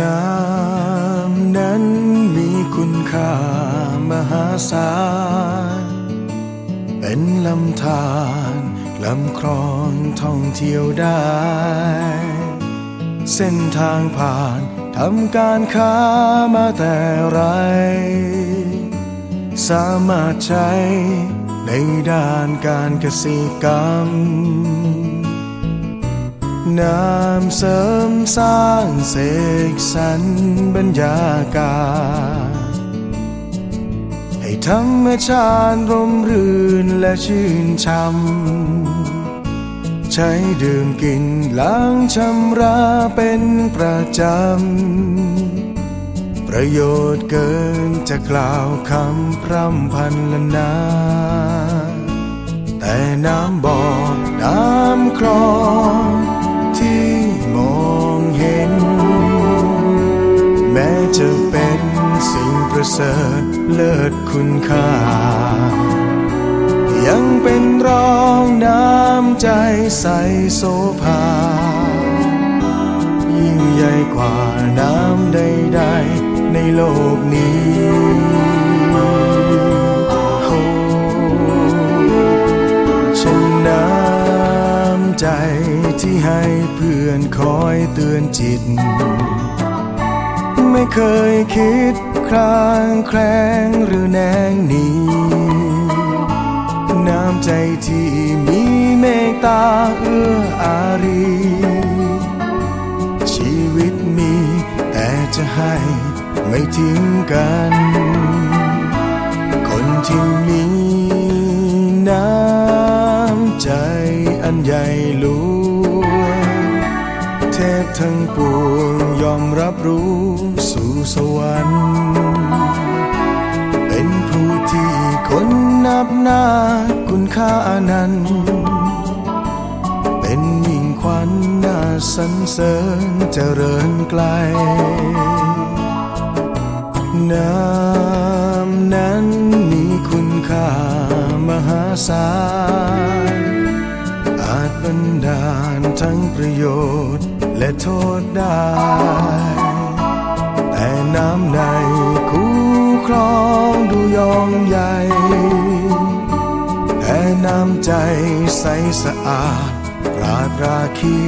น้ำนั้นมีคุณค่ามหาศาล เป็นลำธารลำคลองท่องเที่ยวได้ เส้นทางผ่านทำการค้ามาแต่ไร สามารถใช้ในด้านการเกษตรกรรม น้ำเสริมสร้างเสกสรรบรรยากาศ ให้ธรรมชาติร่มรื่นและชื่นช่ำใช้ดื่มกินล้างชำระเป็นประจำ ประโยชน์เกินจะกล่าวคำพร่ำพันละนา แต่น้ำบ่อ จะเป็นสิ่งประเสริฐเลิศคุณค่า ยังเป็นรองน้ำใจใสโสภา ยิ่งใหญ่กว่าน้ำใดๆในโลกนี้โอ้ฉันน้ำใจที่ให้เพื่อนคอยเตือนจิต ไม่เคยคิดคลางแคลงหรือแนงหนีน้ำใจที่มีเมตตาเอื้ออารี ชีวิตมีแต่จะให้ไม่ทิ้งกัน คนที่มีน้ำใจอันใหญ่หลวง พทั้งปวงยอมรับรู้สู่สวรรค์ เป็นผู้ที่คนนับหน้าคุณค่านั้น เป็นยิ่งขวัญน่าสรรเสริญเจริญไกล น้ำนั้นมีคุณค่ามหาศาลอาจบันดาลทั้งประโยชน์ และโทษได้ แต่น้ำในคู่ครองดูยองใหญ่แต่น้ำใจใสสะอาดปราดราคี